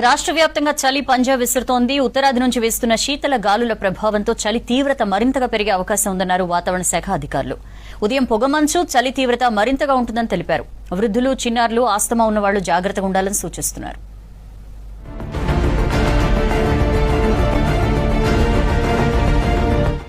రాష్ట్ర వ్యాప్తంగా చలి పంజా విసురుతోంది. ఉత్తరాది నుంచి వీస్తున్న శీతల గాలుల ప్రభావంతో చలి తీవ్రత మరింతగా పెరిగే అవకాశం ఉందన్నారు వాతావరణ శాఖ అధికారులు. ఉదయం పొగమంచు చలి తీవ్రత మరింతగా ఉంటుందని తెలిపారు. వృద్ధులు చిన్నారులు ఆస్తమా ఉన్నవాళ్ళు జాగ్రత్తగా ఉండాలని సూచిస్తున్నారు.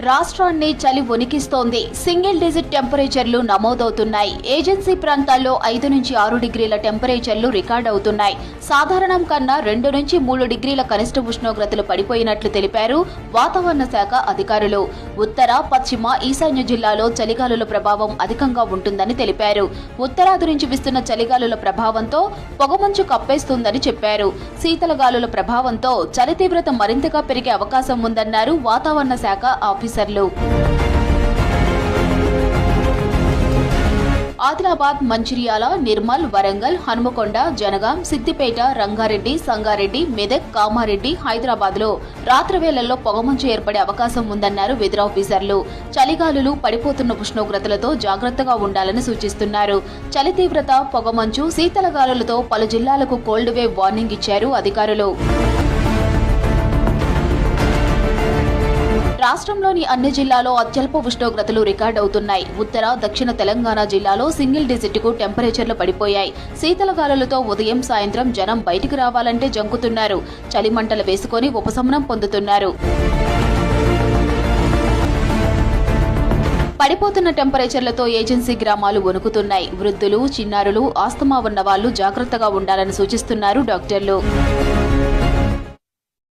రాష్ట్రాన్ని చలి వణికిస్తోంది. సింగిల్ డిజిట్ టెంపరేచర్లు నమోదవుతున్నాయి. ఏజెన్సీ ప్రాంతాల్లో ఐదు నుంచి ఆరు డిగ్రీల టెంపరేచర్లు రికార్డ్ అవుతున్నాయి. సాధారణం కన్నా రెండు నుంచి మూడు డిగ్రీల కనిష్ట ఉష్ణోగ్రతలు పడిపోయినట్లు తెలిపారు వాతావరణ శాఖ అధికారులు. ఉత్తర పశ్చిమ ఈశాన్య జిల్లాలో చలిగాలుల ప్రభావం అధికంగా ఉంటుందని తెలిపారు. ఉత్తరాది నుంచి విస్తున్న చలిగాలుల ప్రభావంతో పొగమంచు కప్పేస్తుందని చెప్పారు. శీతల గాలుల ప్రభావంతో చలి తీవ్రత మరింతగా పెరిగే అవకాశం ఉందన్నారు వాతావరణ శాఖ ఆఫీసర్లు. ఆదిలాబాద్ మంచిర్యాల నిర్మల్ వరంగల్ హనుమకొండ జనగాం సిద్దిపేట రంగారెడ్డి సంగారెడ్డి మెదక్ కామారెడ్డి హైదరాబాద్లో రాత్రివేళల్లో పొగమంచు ఏర్పడే అవకాశం ఉందన్నారు వెదర్ ఆఫీసర్లు. చలిగాలులు పడిపోతున్న ఉష్ణోగ్రతలతో జాగ్రత్తగా ఉండాలని సూచిస్తున్నారు. చలి తీవ్రత పొగమంచు శీతల గాలులతో పలు జిల్లాలకు కోల్డ్ వేవ్ వార్నింగ్ ఇచ్చారు అధికారులు. రాష్ట్రంలోని అన్ని జిల్లాలో అత్యల్ప ఉష్ణోగ్రతలు రికార్డ్ అవుతున్నాయి. ఉత్తర దక్షిణ తెలంగాణ జిల్లాలో సింగిల్ డిజిట్కు టెంపరేచర్లు పడిపోయాయి. శీతల గాలులతో ఉదయం సాయంత్రం జనం బయటికి రావాలంటే జంకుతున్నారు. చలిమంటలు వేసుకొని ఉపశమనం పొందుతున్నారు. పడిపోతున్న టెంపరేచర్లతో ఏజెన్సీ గ్రామాలు వణుకుతున్నాయి. వృద్ధులు చిన్నారులు ఆస్తమా ఉన్న వాళ్ళు జాగ్రత్తగా ఉండాలని సూచిస్తున్నారు డాక్టర్లు.